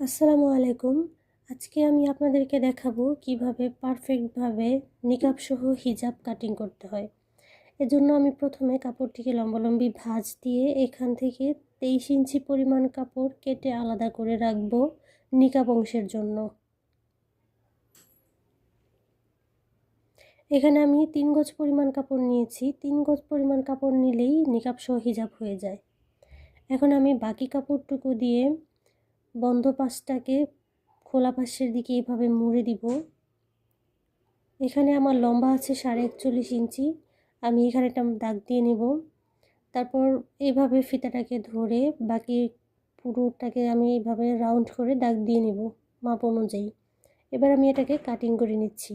আসসালামু আলাইকুম। আজকে আমি আপনাদেরকে দেখাবো কীভাবে পারফেক্টভাবে নিকাব সহ হিজাব কাটিং করতে হয়। এজন্য আমি প্রথমে কাপড়টিকে লম্বালম্বি ভাঁজ দিয়ে এখান থেকে তেইশ ইঞ্চি পরিমাণ কাপড় কেটে আলাদা করে রাখব নিকাব অংশের জন্য। এখানে আমি তিন গজ পরিমাণ কাপড় নিয়েছি। তিন গজ পরিমাণ কাপড় নিলেই নিকাব সহ হিজাব হয়ে যায়। এখন আমি বাকি কাপড়টুকু দিয়ে বন্ধ পাশটাকে খোলা পাশের দিকে এভাবে মুড়ে দিব। এখানে আমার লম্বা আছে সাড়ে একচল্লিশ ইঞ্চি। আমি এখানে একটা দাগ দিয়ে নেব। তারপর এইভাবে ফিতাটাকে ধরে বাকি পুরোটাকে আমি এইভাবে রাউন্ড করে দাগ দিয়ে নেব মাপ অনুযায়ী। এবার আমি এটাকে কাটিং করে নিচ্ছি।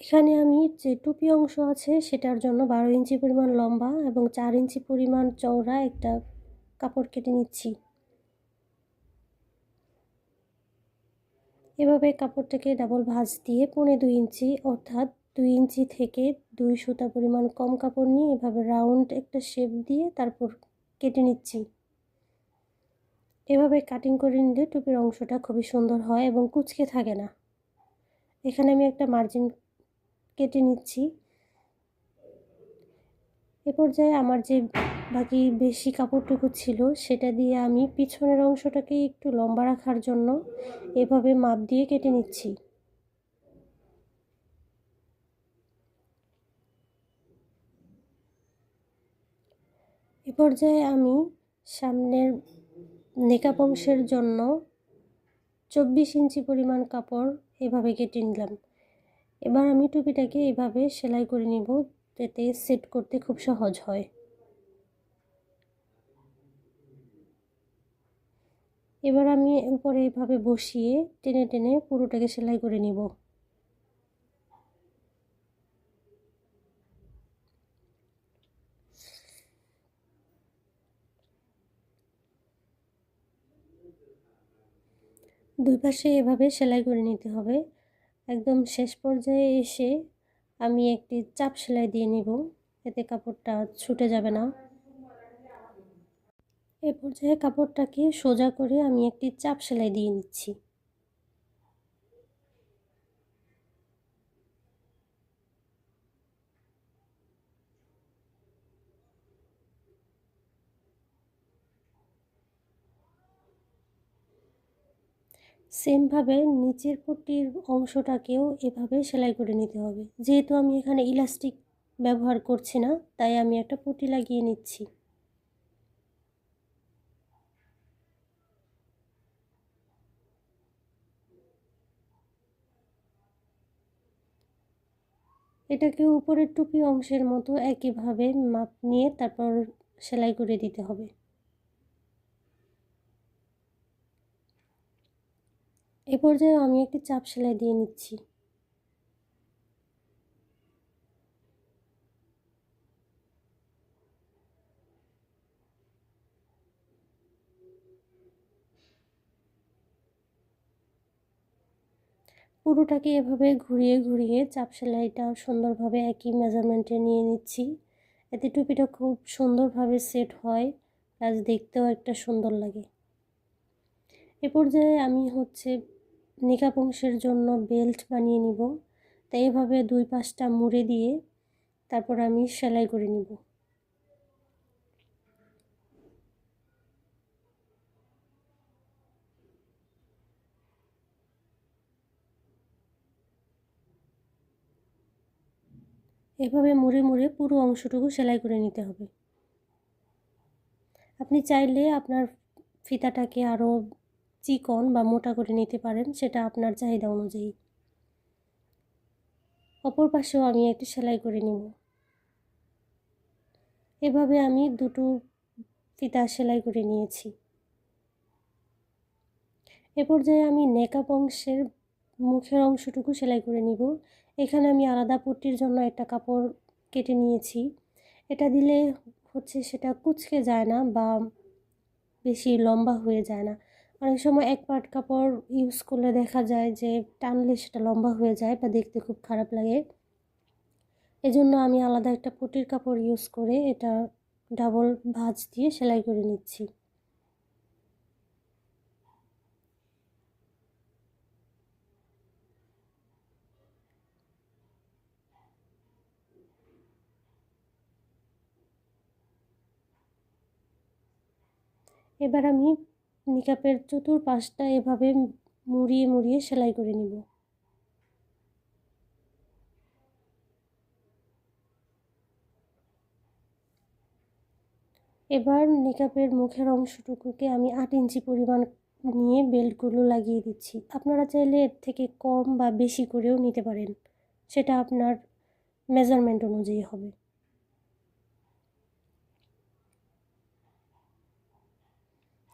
এখানে আমি যে টুপি অংশ আছে সেটার জন্য বারো ইঞ্চি পরিমাণ লম্বা এবং চার ইঞ্চি পরিমাণ চওড়া একটা কাপড় কেটে নিচ্ছি। এভাবে কাপড়টাকে ডাবল ভাঁজ দিয়ে পৌনে দুই ইঞ্চি অর্থাৎ দুই ইঞ্চি থেকে দুই সুতা পরিমাণ কম কাপড় নিয়ে এভাবে রাউন্ড একটা শেপ দিয়ে তারপর কেটে নিচ্ছি। এভাবে কাটিং করে নিলে টুপির অংশটা খুবই সুন্দর হয় এবং কুচকে থাকে না। এখানে আমি একটা মার্জিন কেটে নিচ্ছি। এ পর্যায়ে আমার যে বাকি বেশি কাপড়টুকু ছিল, সেটা দিয়ে আমি পিছনের অংশটাকে একটু লম্বা রাখার জন্য এভাবে মাপ দিয়ে কেটে নিচ্ছি। এ পর্যায়ে আমি সামনের নেকাপ অংশের জন্য চব্বিশ ইঞ্চি পরিমাণ কাপড় এভাবে কেটে নিলাম। এবার আমি টুপিটাকে এভাবে সেলাই করে নিব যাতে সেট করতে খুব সহজ হয়। এবার আমি উপরে এভাবে বসিয়ে টেনে টেনে পুরোটাকে সেলাই করে নিব। দুই পাশে এভাবে সেলাই করে নিতে হবে। একদম শেষ পর্যায়ে এসে আমি একটি চাপ সেলাই দিয়ে নিব। এতে কাপড়টা ছুটে যাবে না। এ পর্যায়ে কাপড়টাকে সোজা করে আমি একটি চাপ সেলাই দিয়ে নিচ্ছি। সেমভাবে নিচের পট্টির অংশটাকেও এভাবে সেলাই করে নিতে হবে। যেহেতু আমি এখানে ইলাস্টিক ব্যবহার করছি না, তাই আমি একটা পট্টি লাগিয়ে নিচ্ছি। এটাকে উপরের টুপি অংশের মতো একইভাবে মাপ নিয়ে তারপর সেলাই করে দিতে হবে। এ পর্যায়ে আমি একটি চাপ সেলাই দিয়ে নিচ্ছি। পুরোটাকে এভাবে ঘুরিয়ে ঘুরিয়ে চাপ সেলাইটা সুন্দরভাবে একই মেজারমেন্টে নিয়ে নিচ্ছি। এতে টুপিটা খুব সুন্দরভাবে সেট হয় প্লাস দেখতেও একটা সুন্দর লাগে। এ পর্যায়ে আমি হচ্ছে নিকাপ অংশের জন্য বেল্ট বানিয়ে নিব। তাই এভাবে দুই পাশটা মুড়ে দিয়ে তারপর আমি সেলাই করে নিব। এভাবে মুড়ে মুড়ে পুরো অংশটুকু সেলাই করে নিতে হবে। আপনি চাইলে আপনার ফিতাটাকে আরও চিকন বা মোটা করে নিতে পারেন, সেটা আপনার চাহিদা অনুযায়ী। অপর পাশেও আমি একটি সেলাই করে নিব। এভাবে আমি দুটো ফিতা সেলাই করে নিয়েছি। এ পর্যায়ে আমি নেকাপ অংশের মুখের অংশটুকু সেলাই করে নিব। এখানে আমি আলাদা পট্টির জন্য একটা কাপড় কেটে নিয়েছি। এটা দিলে হচ্ছে সেটা কুচকে যায় না বা বেশি লম্বা হয়ে যায় না। অনেক সময় এক পাট কাপড় ইউজ করলে দেখা যায় যে টানলে সেটা লম্বা হয়ে যায় বা দেখতে খুব খারাপ লাগে। এজন্য আমি আলাদা একটা পটির কাপড় ইউজ করে এটা ডাবল ভাঁজ দিয়ে সেলাই করে নিচ্ছি। এবার আমি নিকাপের চতুর্পাশটা এভাবে মুড়িয়ে মুড়িয়ে সেলাই করে নিব। এবার নিকাপের মুখের অংশটুকুকে আমি আট ইঞ্চি পরিমাণ নিয়ে বেল্টগুলো লাগিয়ে দিচ্ছি। আপনারা চাইলে এর থেকে কম বা বেশি করেও নিতে পারেন। সেটা আপনার মেজারমেন্ট অনুযায়ী হবে।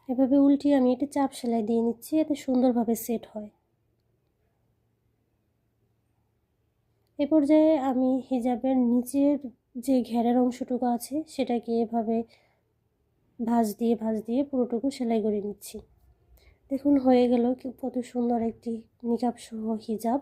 এভাবে উল্টিয়ে আমি এটা চাপ সেলাই দিয়ে নিচ্ছি, এতে সুন্দরভাবে সেট হয়। এ পর্যায়ে আমি হিজাবের নিচের যে ঘেরের অংশটুকু আছে, সেটাকে এভাবে ভাঁজ দিয়ে ভাঁজ দিয়ে পুরোটুকু সেলাই করে নিচ্ছি। দেখুন, হয়ে গেল কত সুন্দর একটি নিকাব সহ হিজাব।